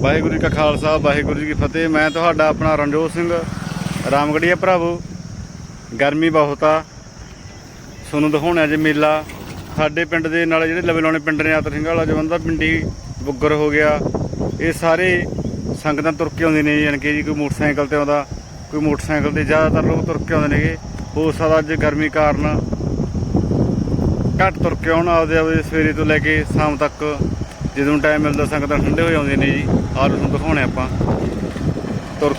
ਵਾਹਿਗੁਰੂ ਜੀ ਕਾ ਖਾਲਸਾ, ਵਾਹਿਗੁਰੂ ਜੀ ਕੀ ਫਤਿਹ। ਮੈਂ ਤੁਹਾਡਾ ਆਪਣਾ ਰਣਜੋਤ ਸਿੰਘ, ਰਾਮਗੜੀਆ ਭਰਾਵੋ। ਗਰਮੀ ਬਹੁਤ ਆ। ਤੁਹਾਨੂੰ ਦਿਖਾਉਣਾ ਜੇ ਮੇਲਾ। ਸਾਡੇ ਪਿੰਡ ਦੇ ਨਾਲ ਜਿਹੜੇ ਲਵੇ ਲਾਉਣੇ ਪਿੰਡ ਨੇ, ਆਤਰ ਸਿੰਘ ਵਾਲਾ ਜਵੰਦਾ ਪਿੰਡੀ ਬੁੱਗਰ ਹੋ ਗਿਆ। ਇਹ ਸਾਰੇ ਸੰਗਤਾਂ ਤੁਰ ਕੇ ਆਉਂਦੇ ਨੇ ਯਾਨੀ ਕਿ ਜੀ ਕੋਈ ਮੋਟਰਸਾਈਕਲ ਤੇ ਆਉਂਦਾ, ਕੋਈ ਮੋਟਰਸਾਈਕਲ ਤੇ ਜ਼ਿਆਦਾਤਰ ਲੋਕ ਤੁਰ ਕੇ ਆਉਂਦੇ ਨੇਗੇ ਹੋ ਸਕਦਾ ਅੱਜ ਗਰਮੀ ਕਾਰਨ ਘੱਟ ਤੁਰ ਕੇ ਆਉਣ ਆਪਦੇ ਆਪਦੇ ਸਵੇਰੇ ਤੋਂ ਲੈ ਕੇ ਸ਼ਾਮ ਤੱਕ। ਜਦੋਂ ਟਾਈਮ ਮਿਲਦਾ ਸੰਗਤਾਂ ਠੰਡੇ ਹੋ ਜਾਂਦੇ ਨੇ ਜੀ, ਆਹ ਤੁਹਾਨੂੰ ਦਿਖਾਉਣੇ ਆਪਾਂ। ਤੁਰ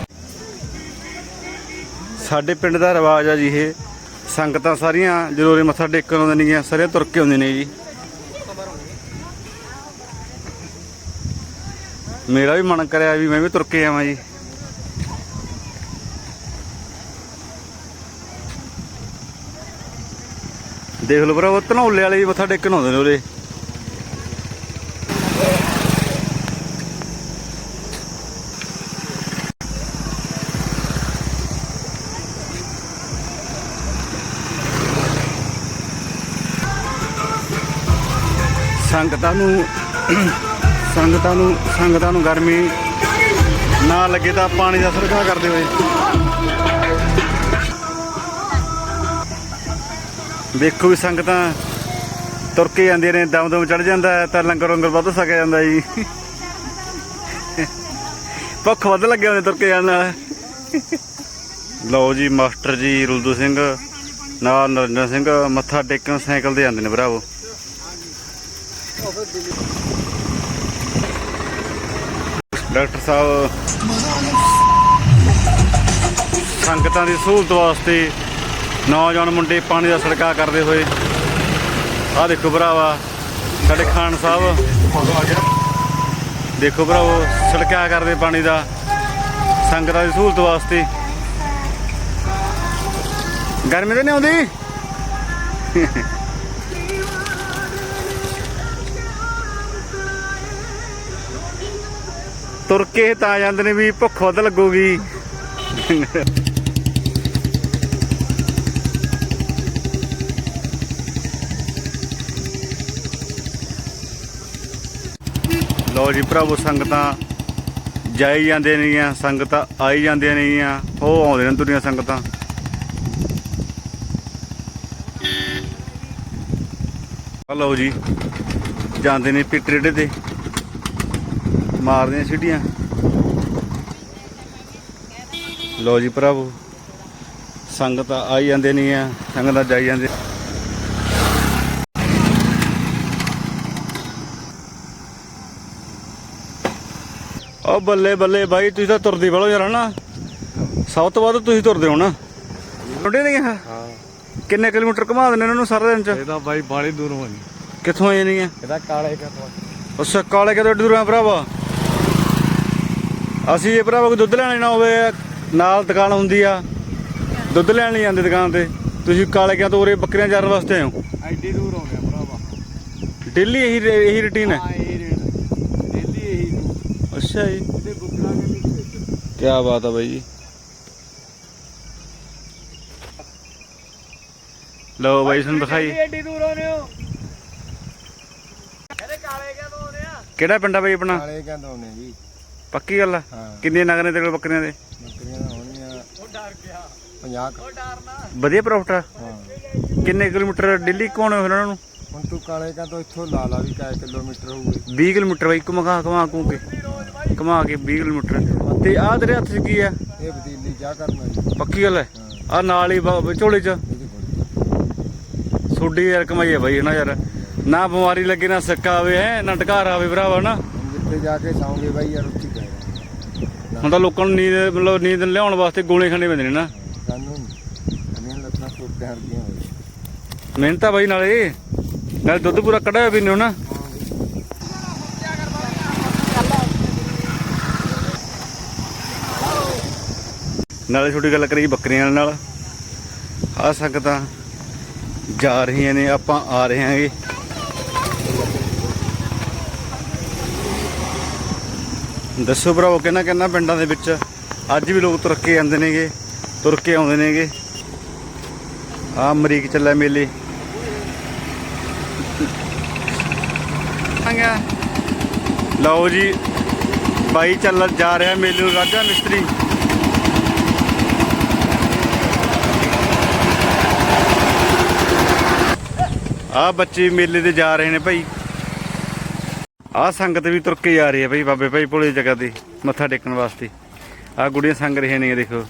ਸਾਡੇ ਪਿੰਡ ਦਾ ਰਿਵਾਜ ਆ ਜੀ ਇਹ, ਸੰਗਤਾਂ ਸਾਰੀਆਂ ਜਦੋਂ ਉਰੇ ਮੱਥਾ ਟੇਕਣ ਆਉਂਦੇ ਨੇ, ਸਾਰੇ ਤੁਰ ਕੇ ਆਉਂਦੇ ਨੇ ਜੀ। ਮੇਰਾ ਵੀ ਮਨ ਕਰਿਆ ਵੀ ਮੈਂ ਵੀ ਤੁਰ ਕੇ ਆਵਾਂ ਜੀ। ਦੇਖ ਲਓ ਭਰਾ ਉਹ ਧਨੌਲੇ ਵਾਲੇ ਵੀ ਮੱਥਾ ਟੇਕਣ ਆਉਂਦੇ ਨੇ ਉਰੇ। ਸੰਗਤਾਂ ਨੂੰ ਸੰਗਤਾਂ ਨੂੰ ਸੰਗਤਾਂ ਨੂੰ ਗਰਮੀ ਨਾ ਲੱਗੇ ਤਾਂ ਪਾਣੀ ਦਾ ਸਰਕਾ ਕਰਦੇ ਹੋਏ। ਦੇਖੋ ਵੀ ਸੰਗਤਾਂ ਤੁਰ ਕੇ ਜਾਂਦੀਆਂ ਨੇ ਦਮ ਦਮ ਚੜ ਜਾਂਦਾ ਤਾਂ ਲੰਗਰ ਲੰਗਰ ਵੱਧ ਸਕਿਆ ਜਾਂਦਾ ਜੀ। ਭੁੱਖ ਵੱਧ ਲੱਗੇ ਹੁੰਦੇ ਤੁਰ ਕੇ ਜਾਣ ਨਾਲ। ਲਓ ਜੀ, ਮਾਸਟਰ ਜੀ ਰੁਲਦੂ ਸਿੰਘ, ਨਾਲ ਨਰਿੰਦਰ ਸਿੰਘ, ਮੱਥਾ ਟੇਕਣ ਸਾਈਕਲ ਤੇ ਜਾਂਦੇ ਨੇ ਭਰਾਵੋ। ਡਾਕਟਰ ਸਾਹਿਬ, ਸੰਗਤਾਂ ਦੀ ਸਹੂਲਤ ਵਾਸਤੇ ਨੌਜਵਾਨ ਮੁੰਡੇ ਪਾਣੀ ਦਾ ਛਿੜਕਾਅ ਕਰਦੇ ਹੋਏ। ਆਹ ਦੇਖੋ ਭਰਾਵਾ, ਸਾਡੇ ਖਾਨ ਸਾਹਿਬ। ਦੇਖੋ ਭਰਾਵੋ ਛਿੜਕਾਅ ਕਰਦੇ ਪਾਣੀ ਦਾ, ਸੰਗਤਾਂ ਦੀ ਸਹੂਲਤ ਵਾਸਤੇ। ਗਰਮੀ ਤਾਂ ਨਹੀਂ ਆਉਂਦੀ? ਤੁਰ ਕੇ ਤਾਂ ਜਾਂਦੇ ਨੇ ਵੀ ਭੁੱਖ ਵੱਧ ਲੱਗੂਗੀ। ਲੋ ਜੀ ਭਰਾਵੋ, ਸੰਗਤਾਂ ਜਾਈ ਜਾਂਦੇ ਨੇਗੀਆਂ, ਸੰਗਤਾਂ ਆਈ ਜਾਂਦੀਆਂ ਨੇਗੀਆਂ, ਉਹ ਆਉਂਦੇ ਨੇ ਦੁਨੀਆ ਸੰਗਤਾਂ। ਲਓ ਜੀ, ਜਾਂਦੇ ਨੇ ਪਿੱਟਰੇਡੇ ਤੇ। ਮਾਰਦੇ ਨੇ ਸਿੱਟੀਆਂ ਲੋ ਜੀ ਭਰਾਵੋ ਸੰਗਤ ਆਈ ਜਾਂਦੇ ਨਹੀਂ ਆ ਸੰਗਤਾਂ ਜਾਈ ਜਾਂਦੇ। ਓ ਬੱਲੇ ਬੱਲੇ ਬਾਈ ਤੁਸੀਂ ਤਾਂ ਤੁਰਦੇ ਵਾਲੋ ਯਾਰ ਹਨਾ ਸਭ ਤੋਂ ਵੱਧ ਤੁਸੀਂ ਤੁਰਦੇ ਹੋ ਨਾ। ਟੁੱਟੇ ਨਹੀਂ ਆ ਹਾਂ। ਕਿੰਨੇ ਕਿਲੋਮੀਟਰ ਘੁਮਾ ਦਿੰਦੇ ਇਹਨਾਂ ਨੂੰ ਸਾਰਾ ਦਿਨ ਚ? ਇਹ ਤਾਂ ਬਾਈ ਬਾਲੀ ਦੂਰੋਂ ਆਈ ਕਿੱਥੋਂ ਆਏ ਨਹੀਂ ਆ? ਇਹਦਾ ਕਾਲੇ ਕਾ ਤੋਂ ਅੱਛਾ ਕਾਲੇ ਏਡੀ ਦੂਰੋਂ ਆ ਭਰਾਵਾ? ਅਸੀਂ ਇਹ ਭਰਾਵਾ ਕੋਈ ਦੁੱਧ ਲੈਣ ਨਾ ਹੋਵੇ ਨਾਲ ਦੁਕਾਨ ਹੁੰਦੀ ਆ। ਦੁੱਧ ਲੈਣ ਨਹੀਂ ਜਾਂਦੇ ਦੁਕਾਨ ਤੇ। ਤੁਸੀਂ ਕਾਲੇ ਕਿਆਂ ਤੋਂ ਉਰੇ ਬੱਕਰੀਆਂ ਚਾਰਨ ਵਾਸਤੇ ਆਏ ਹੋ? ਐਡੀ ਦੂਰ ਆਉਂਦੇ ਆ ਭਰਾਵਾ। ਡੇਲੀ ਇਹੀ ਇਹੀ ਰੁਟੀਨ ਹੈ? ਹਾਂ ਇਹ ਰੇਟ। ਦਿੱਲੀ ਇਹੀ ਦੂਰ ਅੱਛਾ ਜੀ। ਕੇ ਬਾਤ ਆ ਬਾਈ ਜੀ। ਲਓ ਬਾਈ ਤੁਹਾਨੂੰ ਦਿਖਾਈ। ਐਡੀ ਦੂਰ ਆਉਂਦੇ ਹੋ। ਕਿਹੜਾ ਪਿੰਡ ਆ ਬਾਈ ਆਪਣਾ? ਕਾਲੇ ਕਾ ਤੋਂ ਆਉਂਦੇ ਜੀ? ਪੱਕੀ ਗੱਲ ਆ? ਹਾਂ। ਕਿੰਨੀਆਂ ਨਗਰ ਨੇ ਤੇਰੇ ਕੋਲ ਬੱਕਰੀਆਂ ਦੇ? ਬੱਕਰੀਆਂ ਤਾਂ ਹੋਣੀਆਂ ਉਹ ਡਰ ਗਿਆ 50 ਉਹ ਡਰਨਾ ਵਧੀਆ ਪ੍ਰੋਫਿਟ ਆ? ਹਾਂ। ਕਿੰਨੇ ਕਿਲੋਮੀਟਰ ਡੇਲੀ ਕੌਣ ਉਹਨਾਂ ਨੂੰ? ਹੁਣ ਤੂੰ ਕਾਲੇ ਕਾ ਤੋਂ ਇੱਥੋਂ ਲਾ ਲਾ ਵੀ ਕਾਇ ਕਿਲੋਮੀਟਰ ਹੋਊਗੀ। 20 ਕਿਲੋਮੀਟਰ ਬਾਈ ਘੁਮਾ ਘੁਮਾ ਘੂ ਕੇ। ਘੁਮਾ ਕੇ 20 ਕਿਲੋਮੀਟਰ। ਤੇ ਆਹ ਤੇਰੇ ਹੱਥ 'ਚ ਕੀ ਆ? ਇਹ ਬਦੀਲੀ ਜਾ ਕਰਨਾ ਜੀ ਪੱਕੀ ਗੱਲ ਹੈ। ਆ ਨਾਲ ਹੀ ਬ- ਝੋਲੇ 'ਚ। ਇਹਦੀ ਸੋਡੀ ਯਾਰ ਕਮਾਈ ਹੈ ਬਾਈ ਹਨਾ ਯਾਰ। ਨਾ ਬਿਮਾਰੀ ਲੱਗੇ ਨਾ ਸਿੱਕਾ ਆਵੇ ਹੈ ਨਾ ਢਕਾਰ ਆਵੇ ਭਰਾਵਾ ਨਾ। ਜਿੱਥੇ ਜਾ ਕੇ ਸੌਂਗੇ ਬਾਈ ਯਾਰ ਉੱਥੇ ਗਏ ਹੁਣ ਤਾਂ ਲੋਕਾਂ ਨੂੰ ਨੀਂਦ ਮਤਲਬ ਨੀਂਦ ਲਿਆਉਣ ਵਾਸਤੇ ਗੋਲੇ ਖਾਣੇ ਪੈਂਦੇ ਨੇ ਨਾ। ਸਾਨੂੰ ਅਨੀਆਂ ਲੱਤਾਂ ਟੁੱਟ ਹਰਦੀਆਂ ਹੋਈ ਮਿਹਨਤ ਆ ਬਾਈ ਨਾਲੇ। ਨਾਲੇ ਦੁੱਧ ਪੂਰਾ ਕੱਢਿਆ ਹੋਇਆ ਪੀਨੇ ਹੋ ਨਾ ਨਾਲੇ ਛੋਟੀ ਗੱਲ ਕਰੀ ਬੱਕਰੀਆਂ ਨਾਲ। ਆ ਸਕਦਾ ਜਾ ਰਹੀਆਂ ਨੇ ਆਪਾਂ ਆ ਰਹੇ ਹਾਂਗੇ। ਦੱਸੋ ਭਰਾਵੋ ਕਿੰਨਾ ਕਿੰਨਾ ਪਿੰਡਾਂ ਦੇ ਵਿੱਚ ਅੱਜ ਵੀ ਲੋਕ ਤੁਰ ਕੇ ਜਾਂਦੇ ਨੇਗੇ ਤੁਰ ਕੇ ਆਉਂਦੇ ਨੇਗੇ? ਆ ਅਮਰੀਕ ਚੱਲਿਆ ਮੇਲੇ। ਆ ਗਿਆ। ਲਓ ਜੀ ਬਾਈ ਚੱਲ ਜਾ ਰਿਹਾ ਮੇਲੇ ਨੂੰ ਰਾਜਾ ਮਿਸਤਰੀ। ਆ ਬੱਚੇ ਮੇਲੇ ਤੇ ਜਾ ਰਹੇ ਨੇ ਭਾਈ। ਆ ਸੰਗਤ ਵੀ ਤੁਰ ਕੇ ਜਾ ਰਹੀ ਹੈ ਭਾਈ ਬਾਬੇ ਭਾਈ ਭੋਲੇ ਜਗ੍ਹਾ ਤੇ, ਮੱਥਾ ਟੇਕਣ ਵਾਸਤੇ। ਆ ਗੁੜੀਆਂ ਸੰਗ ਰਹੀਆਂ ਨੇ, ਦੇਖੋ।